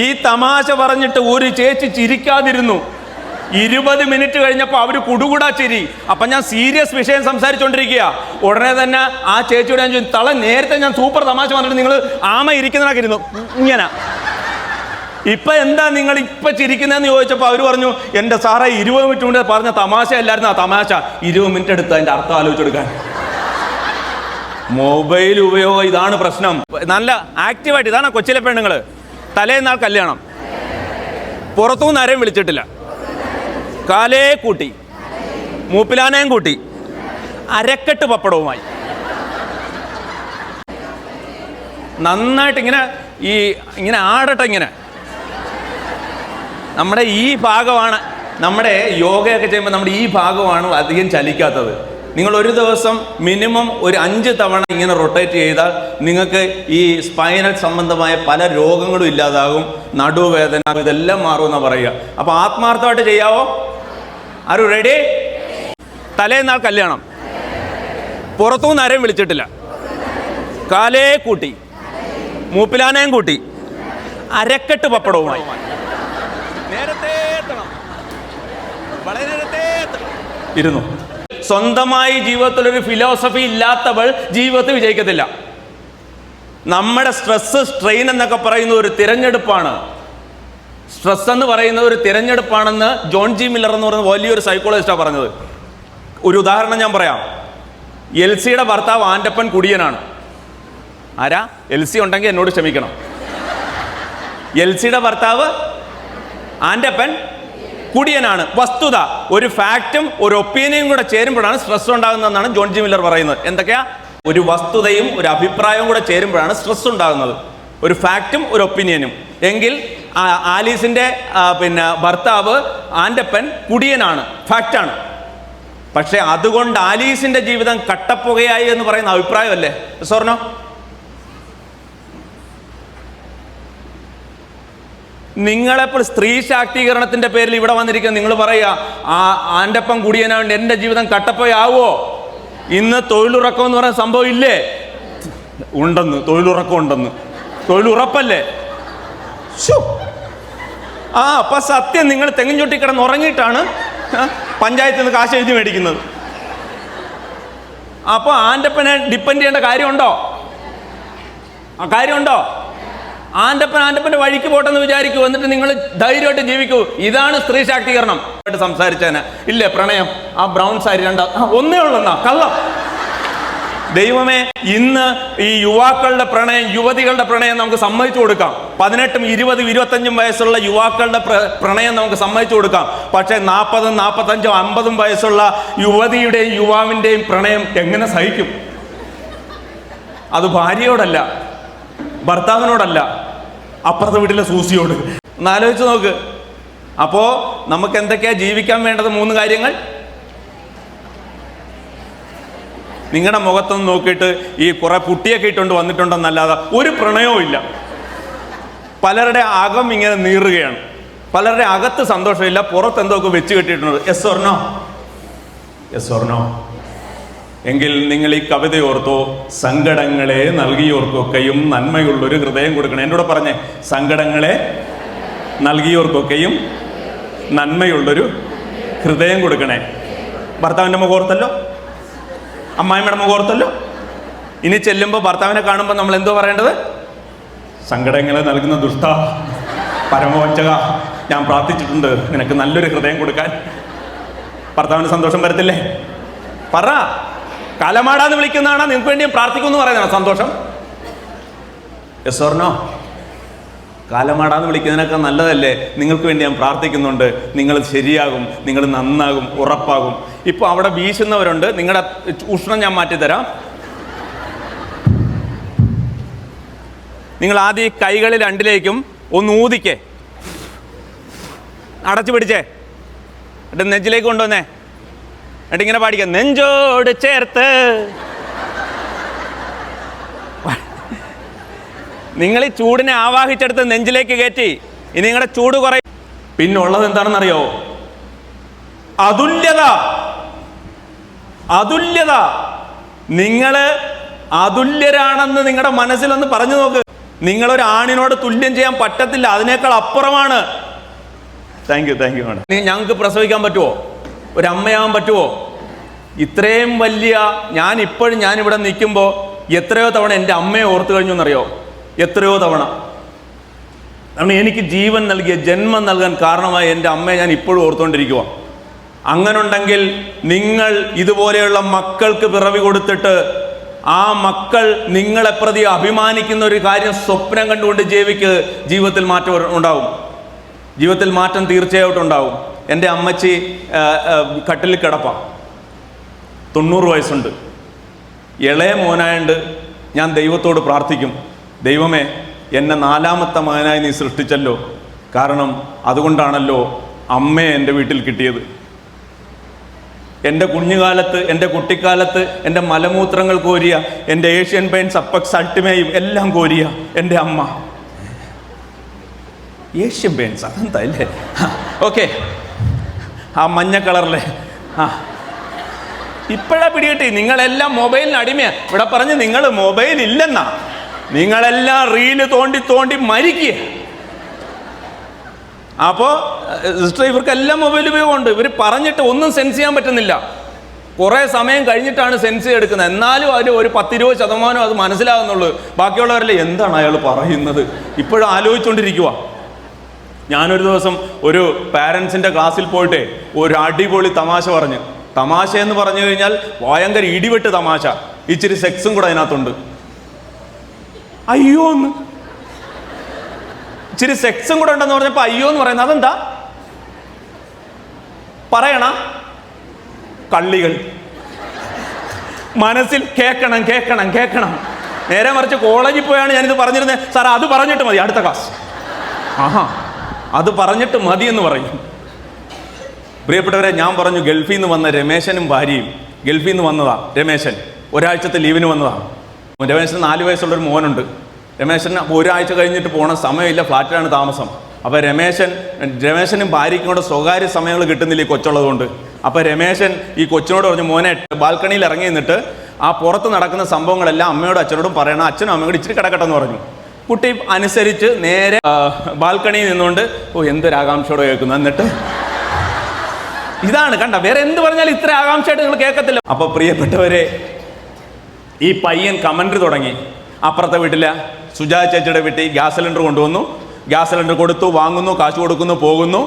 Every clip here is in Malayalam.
ഈ തമാശ പറഞ്ഞിട്ട് ഒരു ചേച്ചി ചിരിക്കാതിരുന്നു. ഇരുപത് മിനിറ്റ് കഴിഞ്ഞപ്പോൾ അവർ കുടുകുടാ ചിരി. അപ്പം ഞാൻ സീരിയസ് വിഷയം സംസാരിച്ചുകൊണ്ടിരിക്കുക ഉടനെ തന്നെ ആ ചേച്ചിയോട് ഞാൻ ചോദിച്ചു തള നേരത്തെ ഞാൻ സൂപ്പർ തമാശ പറഞ്ഞിട്ട് നിങ്ങൾ ആമ ഇരിക്കുന്നതാക്കിയിരുന്നു. ഇങ്ങനെ. ഇപ്പം എന്താ നിങ്ങൾ ഇപ്പം ചിരിക്കുന്നതെന്ന് ചോദിച്ചപ്പോൾ അവർ പറഞ്ഞു എന്റെ സാറേ ഇരുപത് മിനിറ്റ് മുന്നേ പറഞ്ഞ തമാശ അല്ലായിരുന്നു ആ തമാശ. ഇരുപത് മിനിറ്റ് എടുത്ത് അതിന്റെ അർത്ഥം ആലോചിച്ചെടുക്കാൻ മൊബൈൽ ഉപയോഗം ഇതാണ് പ്രശ്നം. നല്ല ആക്റ്റീവായിട്ട് ഇതാണ് കൊച്ചിലെ പെണ്ണുങ്ങൾ തലേന്നാൾ കല്യാണം. പുറത്തുനിന്ന് ആരെയും വിളിച്ചിട്ടില്ല. കാലേ കൂട്ടി. മൂപ്പിലാനയും കൂട്ടി. അരക്കെട്ട് പപ്പടവുമായി. നന്നായിട്ട് ഇങ്ങനെ ഈ ഇങ്ങനെ ആടട്ടെ ഇങ്ങനെ. നമ്മുടെ ഈ ഭാഗമാണ് നമ്മുടെ യോഗയൊക്കെ ചെയ്യുമ്പോൾ നമ്മുടെ ഈ ഭാഗമാണ് അധികം ചലിക്കാത്തത്. നിങ്ങൾ ഒരു ദിവസം മിനിമം ഒരു അഞ്ച് തവണ ഇങ്ങനെ റൊട്ടേറ്റ് ചെയ്താൽ നിങ്ങൾക്ക് ഈ സ്പൈനൽ സംബന്ധമായ പല രോഗങ്ങളും ഇല്ലാതാകും. നടുവേദന ഇതെല്ലാം മാറുമെന്നാണ് പറയുക. അപ്പോൾ ആത്മാർത്ഥമായിട്ട് ചെയ്യാവോ? ആരു റെഡി തലേന്നാൾ കല്യാണം. പുറത്തുനിന്ന് ആരെയും വിളിച്ചിട്ടില്ല. കാലേ കൂട്ടി. മൂപ്പിലാനയും കൂട്ടി. അരക്കെട്ട് പപ്പടവുമായി. നേരത്തെ എത്തണം. വളരെ നേരത്തെ ഇരുന്നു? സ്വന്തമായി ജീവിതത്തിൽ ഒരു ഫിലോസഫി ഇല്ലാത്തവൾ ജീവിതത്തിൽ വിജയിക്കത്തില്ല. നമ്മുടെ സ്ട്രെസ് സ്ട്രെയിൻ എന്നൊക്കെ പറയുന്ന ഒരു തിരഞ്ഞെടുപ്പാണ്. സ്ട്രെസ് എന്ന് പറയുന്നത് ഒരു തിരഞ്ഞെടുപ്പാണെന്ന് ജോൺ ജി മില്ലർ എന്ന് പറയുന്ന വലിയൊരു സൈക്കോളജിസ്റ്റാണ് പറഞ്ഞത്. ഒരു ഉദാഹരണം ഞാൻ പറയാം. എൽ സിയുടെ ഭർത്താവ് ആന്റപ്പൻ കുടിയനാണ്. ആരാ? എൽ സി ഉണ്ടെങ്കിൽ എന്നോട് ക്ഷമിക്കണം. എൽ സിയുടെ ഭർത്താവ് ആന്റപ്പൻ കുടിയനാണ്. വസ്തുത ഒരു ഫാക്റ്റും ഒരു ഒപ്പീനിയനും കൂടെ ചേരുമ്പോഴാണ് സ്ട്രെസ് ഉണ്ടാകുന്നതെന്നാണ് ജോൺ ജി മില്ലർ പറയുന്നത്. എന്തൊക്കെയാ? ഒരു വസ്തുതയും ഒരു അഭിപ്രായവും കൂടെ ചേരുമ്പോഴാണ് സ്ട്രെസ് ഉണ്ടാകുന്നത്. ഒരു ഫാക്റ്റും ഒരു ഒപ്പീനിയനും. എങ്കിൽ ആലീസിന്റെ പിന്നെ ഭർത്താവ് ആന്റപ്പൻ കുടിയനാണ് ഫാക്റ്റാണ്. പക്ഷേ അതുകൊണ്ട് ആലീസിന്റെ ജീവിതം കട്ടപ്പുകയായി എന്ന് പറയുന്ന അഭിപ്രായമല്ലേ? സ്വർണോ നിങ്ങളെപ്പോൾ സ്ത്രീ ശാക്തീകരണത്തിന്റെ പേരിൽ ഇവിടെ വന്നിരിക്കുന്ന നിങ്ങൾ പറയുക ആ ആന്റെപ്പം കുടിയനാണ്ട് എന്റെ ജീവിതം കട്ടപ്പയാവോ? ഇന്ന് തൊഴിലുറക്കം എന്ന് പറയുന്ന സംഭവം ഇല്ലേ? ഉണ്ടെന്ന് തൊഴിലുറക്കം ഉണ്ടെന്ന്. തൊഴിലുറപ്പല്ലേ? ആ അപ്പൊ സത്യം നിങ്ങൾ തെങ്ങും ചുട്ടി കിടന്ന് ഉറങ്ങിയിട്ടാണ് പഞ്ചായത്തിൽ നിന്ന് കാശ് എഴുതി മേടിക്കുന്നത്. അപ്പോൾ ആന്റപ്പനെ ഡിപ്പെൻഡ് ചെയ്യേണ്ട കാര്യമുണ്ടോ? ആ കാര്യമുണ്ടോ? ആന്റപ്പൻ ആന്റപ്പന്റെ വഴിക്ക് പോട്ടെന്ന് വിചാരിക്കൂ. എന്നിട്ട് നിങ്ങൾ ധൈര്യമായിട്ട് ജീവിക്കൂ. ഇതാണ് സ്ത്രീ ശാക്തീകരണം. ആയിട്ട് സംസാരിച്ചേനെ. ഇല്ലേ പ്രണയം? ആ ബ്രൗൺ സാരി രണ്ടാ ഒന്നേ ഉള്ളെന്നാ കള്ളം. ദൈവമേ ഇന്ന് ഈ യുവാക്കളുടെ പ്രണയം യുവതികളുടെ പ്രണയം നമുക്ക് സമ്മതിച്ചു കൊടുക്കാം. പതിനെട്ടും ഇരുപതും ഇരുപത്തഞ്ചും വയസ്സുള്ള യുവാക്കളുടെ പ്രണയം നമുക്ക് സമ്മതിച്ചു കൊടുക്കാം. പക്ഷേ നാൽപ്പതും നാൽപ്പത്തഞ്ചും അമ്പതും വയസ്സുള്ള യുവതിയുടെയും യുവാവിന്റെയും പ്രണയം എങ്ങനെ സഹിക്കും? അത് ഭാര്യയോടല്ല. ഭർത്താവിനോടല്ല അപ്പുറത്തെ വീട്ടിലെ സൂസിയോട്. ഒന്ന് ആലോചിച്ച് നോക്ക്. അപ്പോൾ നമുക്ക് എന്തൊക്കെയാ ജീവിക്കാൻ വേണ്ടത്? മൂന്ന് കാര്യങ്ങൾ. നിങ്ങളുടെ മുഖത്തൊന്ന് നോക്കിയിട്ട് ഈ കുറെ പുട്ടിയൊക്കെ ഇട്ടുകൊണ്ട് വന്നിട്ടുണ്ടെന്നല്ലാതെ ഒരു പ്രണയവും ഇല്ല. പലരുടെ അകം ഇങ്ങനെ നീറുകയാണ്. പലരുടെ അകത്ത് സന്തോഷമില്ല. പുറത്ത് എന്തൊക്കെ വെച്ച് കെട്ടിയിട്ടുണ്ട്. എസ് ഒർണോ എസ് ഓർണോ എങ്കിൽ നിങ്ങൾ ഈ കവിത ഓർത്തോ സങ്കടങ്ങളെ നൽകിയോർക്കൊക്കെയും നന്മയുള്ളൊരു ഹൃദയം കൊടുക്കണം. എന്നോട് പറഞ്ഞേ സങ്കടങ്ങളെ നൽകിയോർക്കൊക്കെയും നന്മയുള്ളൊരു ഹൃദയം കൊടുക്കണേ. ഭർത്താവിന്റെ മുഖോർത്തല്ലോ അമ്മായിമ്മയുടെ മുഖോർത്തല്ലോ ഇനി ചെല്ലുമ്പോൾ ഭർത്താവിനെ കാണുമ്പോൾ നമ്മൾ എന്തോ പറയേണ്ടത്? സങ്കടങ്ങളെ നൽകുന്ന ദുഷ്ട പരമവഞ്ചക ഞാൻ പ്രാർത്ഥിച്ചിട്ടുണ്ട് നിനക്ക് നല്ലൊരു ഹൃദയം കൊടുക്കാൻ. ഭർത്താവിന് സന്തോഷം വരത്തില്ലേ? പറ. കാലമാടാന്ന് വിളിക്കുന്നതാണ് നിങ്ങൾക്ക് വേണ്ടി പ്രാർത്ഥിക്കുന്നു പ്രാർത്ഥിക്കുമെന്ന് പറയുന്നതാണ്. സന്തോഷം. യെസ് ഓർണോ കാലമാടാന്ന് വിളിക്കുന്നതിനൊക്കെ നല്ലതല്ലേ? നിങ്ങൾക്ക് വേണ്ടി ഞാൻ പ്രാർത്ഥിക്കുന്നുണ്ട്. നിങ്ങൾ ശരിയാകും. നിങ്ങൾ നന്നാകും. ഉറപ്പാകും. ഇപ്പോൾ അവിടെ വീശുന്നവരുണ്ട്. നിങ്ങളുടെ ഉഷ്ണം ഞാൻ മാറ്റിത്തരാം. നിങ്ങൾ ആദ്യം ഈ കൈകളിൽ രണ്ടിലേക്കും ഒന്ന് ഊതിക്കേ. അടച്ചു പിടിച്ചേ. എന്നിട്ട് നെഞ്ചിലേക്ക് കൊണ്ടുവന്നേ. എന്നിട്ട് ഇങ്ങനെ പാടിക്കാം. നെഞ്ചോട് ചേർത്ത്. നിങ്ങൾ ഈ ചൂടിനെ ആവാഹിച്ചെടുത്ത് നെഞ്ചിലേക്ക് കയറ്റി. ഇനി നിങ്ങളുടെ ചൂട് കുറയും. പിന്നെ ഉള്ളത് എന്താണെന്നറിയോ? അതുല്യത. അതുല്യത. നിങ്ങൾ അതുല്യരാണെന്ന് നിങ്ങളുടെ മനസ്സിലൊന്ന് പറഞ്ഞു നോക്ക്. നിങ്ങളൊരു ആണിനോട് തുല്യം ചെയ്യാൻ പറ്റത്തില്ല. അതിനേക്കാൾ അപ്പുറമാണ്. താങ്ക് യു താങ്ക് യു ആണ് ഞങ്ങൾക്ക് പ്രസവിക്കാൻ പറ്റുമോ ഒരു അമ്മയാവാൻ പറ്റുമോ ഇത്രയും വലിയ ഞാൻ ഇപ്പോഴും ഞാനിവിടെ നിൽക്കുമ്പോൾ എത്രയോ തവണ എന്റെ അമ്മയെ ഓർത്തു കഴിഞ്ഞു എന്നറിയോ? എത്രയോ തവണ. കാരണം എനിക്ക് ജീവൻ നൽകിയ ജന്മം നൽകാൻ കാരണമായ എന്റെ അമ്മയെ ഞാൻ ഇപ്പോഴും ഓർത്തുകൊണ്ടിരിക്കുക അങ്ങനുണ്ടെങ്കിൽ നിങ്ങൾ ഇതുപോലെയുള്ള മക്കൾക്ക് പിറവി കൊടുത്തിട്ട് ആ മക്കൾ നിങ്ങളെ പ്രതി അഭിമാനിക്കുന്ന ഒരു കാര്യം സ്വപ്നം കണ്ടുകൊണ്ട് ജീവിക്ക് ജീവിതത്തിൽ മാറ്റം ഉണ്ടാവും. ജീവിതത്തിൽ മാറ്റം തീർച്ചയായിട്ടും ഉണ്ടാവും. എന്റെ അമ്മച്ചി കട്ടിൽ കിടപ്പാം. തൊണ്ണൂറ് വയസ്സുണ്ട്. ഇളയ മോനായണ്ട് ഞാൻ ദൈവത്തോട് പ്രാർത്ഥിക്കും. ദൈവമേ എന്നെ നാലാമത്തെ മകനായി നീ സൃഷ്ടിച്ചല്ലോ. കാരണം അതുകൊണ്ടാണല്ലോ അമ്മയെ എന്റെ വീട്ടിൽ കിട്ടിയത്. എന്റെ കുഞ്ഞുകാലത്ത് എന്റെ കുട്ടിക്കാലത്ത് എന്റെ മലമൂത്രങ്ങൾ കോരിയ എന്റെ ഏഷ്യൻ പെയിൻസ് അപ്പക്സ് അൾട്ടിമേയും എല്ലാം കോരിയ എന്റെ അമ്മ. ഏഷ്യൻ പെയിൻസ് അതെന്താ അല്ലേ ഓക്കെ. ആ മഞ്ഞ കളറിലെ. ആ. ഇപ്പോഴാ പിടികിട്ടി. നിങ്ങളെല്ലാം മൊബൈലിന് അടിമയാ. ഇവിടെ പറഞ്ഞ് നിങ്ങൾ മൊബൈൽ ഇല്ലെന്നാ. നിങ്ങളെല്ലാം റീൽ തോണ്ടി തോണ്ടി മരിക്കുക അപ്പോൾ സിസ്റ്റർ ഇവർക്കെല്ലാം മൊബൈൽ ഉപയോഗമുണ്ട്. ഇവർ പറഞ്ഞിട്ട് ഒന്നും സെൻസ് ചെയ്യാൻ പറ്റുന്നില്ല. കുറേ സമയം കഴിഞ്ഞിട്ടാണ് സെൻസ് എടുക്കുന്നത് എന്നാലും അതിൽ ഒരു പത്തിരുപത് ശതമാനം അത് മനസ്സിലാകുന്നുള്ളൂ. ബാക്കിയുള്ളവരല്ലേ എന്താണ് അയാൾ പറയുന്നത്? ഇപ്പോഴും ആലോചിച്ചുകൊണ്ടിരിക്കുക ഞാനൊരു ദിവസം ഒരു പാരൻസിന്റെ ക്ലാസ്സിൽ പോയിട്ട് ഒരു അടിപൊളി തമാശ പറഞ്ഞ്. തമാശ എന്ന് പറഞ്ഞു കഴിഞ്ഞാൽ ഭയങ്കര ഇടിവെട്ട് തമാശ. ഇച്ചിരി സെക്സും കൂടെ അതിനകത്തുണ്ട്. അയ്യോ എന്ന്. ഇച്ചിരി സെക്സും കൂടെ ഉണ്ടെന്ന് പറഞ്ഞപ്പോൾ അയ്യോ എന്ന് പറയുന്നത് അതെന്താ? പറയണ കള്ളികൾ. മനസ്സിൽ കേൾക്കണം കേൾക്കണം കേൾക്കണം നേരെ മറിച്ച് കോളേജിൽ പോയാണ് ഞാനിത് പറഞ്ഞിരുന്നത് സാർ അത് പറഞ്ഞിട്ട് മതി അടുത്ത ക്ലാസ്. ആഹാ. അത് പറഞ്ഞിട്ട് മതി എന്ന് പറയും. പ്രിയപ്പെട്ടവരെ ഞാൻ പറഞ്ഞു ഗൾഫിൽ നിന്ന് വന്ന രമേശനും ഭാര്യയും ഗൾഫിൽ നിന്ന് വന്നതാ. രമേശൻ ഒരാഴ്ചത്തെ ലീവിന് വന്നതാണ് രമേശന് നാല് വയസ്സുള്ളൊരു മോനുണ്ട്. രമേശന് ഒരാഴ്ച കഴിഞ്ഞിട്ട് പോകണ സമയമില്ല ഫ്ലാറ്റിലാണ് താമസം. അപ്പോൾ രമേശൻ രമേശനും ഭാര്യയ്ക്കും കൂടെ സ്വകാര്യ സമയങ്ങൾ കിട്ടുന്നില്ല ഈ കൊച്ചുള്ളതുകൊണ്ട്. അപ്പോൾ രമേശൻ ഈ കൊച്ചിനോട് പറഞ്ഞു മോനെ ബാൽക്കണിയിൽ ഇറങ്ങി നിന്നിട്ട് ആ പുറത്ത് നടക്കുന്ന സംഭവങ്ങളെല്ലാം അമ്മയോടും അച്ഛനോടും പറയണം. അച്ഛനും അമ്മയോട് ഇച്ചിരി കിടക്കട്ടെ എന്ന് പറഞ്ഞു. കുട്ടി അനുസരിച്ച് നേരെ ബാൽക്കണിയിൽ നിന്നുകൊണ്ട് ഓ എന്തൊരാകാംക്ഷയോടെ കേൾക്കുന്നു. എന്നിട്ട്? ഇതാണ് കണ്ട? വേറെ എന്ത് പറഞ്ഞാലും ഇത്ര ആകാംക്ഷയായിട്ട് നിങ്ങൾ കേൾക്കത്തില്ല. അപ്പൊ പ്രിയപ്പെട്ടവരെ ഈ പയ്യൻ കമന്റ് തുടങ്ങി. അപ്പുറത്തെ വീട്ടിലെ സുജാ ചേച്ചിയുടെ വീട്ടിൽ ഗ്യാസ് സിലിണ്ടർ കൊണ്ടുവന്നു. ഗ്യാസ് സിലിണ്ടർ കൊടുത്തു വാങ്ങുന്നു കാശ് കൊടുക്കുന്നു പോകുന്നു.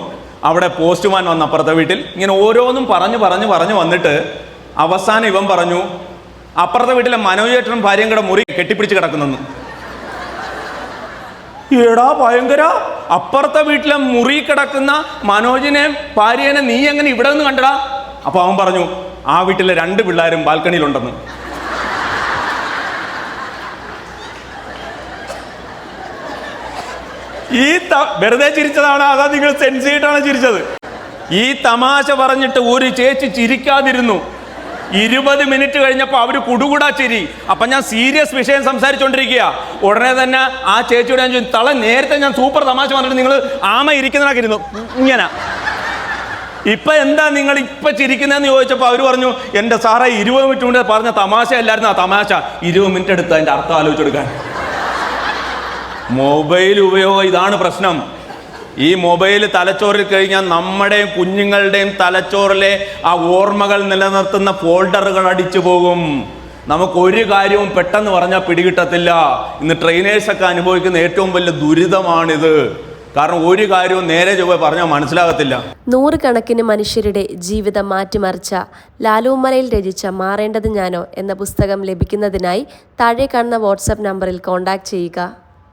അവിടെ പോസ്റ്റ്മാൻ വന്ന അപ്പുറത്തെ വീട്ടിൽ. ഇങ്ങനെ ഓരോന്നും പറഞ്ഞു പറഞ്ഞു പറഞ്ഞു വന്നിട്ട് അവസാനം ഇവൻ പറഞ്ഞു അപ്പുറത്തെ വീട്ടിലെ മനോജേട്ടനും ഭാര്യയും കൂടെ മുറി കെട്ടിപ്പിടിച്ച് കിടക്കുന്നു എടാ ഭയങ്കര. അപ്പുറത്തെ വീട്ടിലെ മുറി കിടക്കുന്ന മനോജിനെ ഭാര്യനെ നീ എങ്ങനെ ഇവിടെ നിന്ന് കണ്ടടാ? അപ്പൊ അവൻ പറഞ്ഞു ആ വീട്ടിലെ രണ്ട് പിള്ളേരും ബാൽക്കണിയിലുണ്ടെന്ന്. ഈ വെറുതെ ചിരിച്ചതാണ്? അതാ നിങ്ങൾ സെൻസ് ചെയ്തിട്ടാണ് ചിരിച്ചത്? ഈ തമാശ പറഞ്ഞിട്ട് ഒരു ചേച്ചി ചിരിക്കാതിരുന്നു. ഇരുപത് മിനിറ്റ് കഴിഞ്ഞപ്പോൾ അവർ കുടുകുടാ ചിരി. അപ്പം ഞാൻ സീരിയസ് വിഷയം സംസാരിച്ചുകൊണ്ടിരിക്കുക ഉടനെ തന്നെ ആ ചേച്ചിയോട് ഞാൻ തള നേരത്തെ ഞാൻ സൂപ്പർ തമാശ പറഞ്ഞിട്ട് നിങ്ങൾ ആമ ഇരിക്കുന്നതൊക്കെ ഇരുന്നു ഇങ്ങനെ. ഇപ്പം എന്താ നിങ്ങൾ ഇപ്പം ചിരിക്കുന്നതെന്ന് ചോദിച്ചപ്പോൾ അവർ പറഞ്ഞു എന്റെ സാറേ ഇരുപത് മിനിറ്റ് മുന്നേ പറഞ്ഞ തമാശ അല്ലായിരുന്നു ആ തമാശ. ഇരുപത് മിനിറ്റ് എടുത്ത് അതിന്റെ അർത്ഥം ആലോചിച്ചെടുക്കാൻ. മൊബൈൽ ഉപയോഗം ഇതാണ് പ്രശ്നം. ഈ മൊബൈൽ തലച്ചോറിൽ കഴിഞ്ഞാൽ നമ്മുടെയും കുഞ്ഞുങ്ങളുടെയും തലച്ചോറിലെ ആ ഓർമ്മകൾ നിലനിർത്തുന്ന ഫോൾഡറുകൾ അടിച്ചു പോകും. നമുക്ക് ഒരു കാര്യവും പെട്ടെന്ന് പറഞ്ഞാൽ പിടികിട്ടത്തില്ല. ഇന്ന് ട്രെയിനേഴ്സൊക്കെ അനുഭവിക്കുന്ന ഏറ്റവും വലിയ ദുരിതമാണിത്. കാരണം ഒരു കാര്യവും നേരെ ചൊവ്വ പറഞ്ഞാൽ മനസ്സിലാകത്തില്ല. നൂറുകണക്കിന് മനുഷ്യരുടെ ജീവിതം മാറ്റിമറിച്ച ലാലുമലയിൽ രചിച്ച മാറേണ്ടത് ഞാനോ എന്ന പുസ്തകം ലഭിക്കുന്നതിനായി താഴെ കാണുന്ന വാട്സപ്പ് നമ്പറിൽ കോൺടാക്റ്റ് ചെയ്യുക.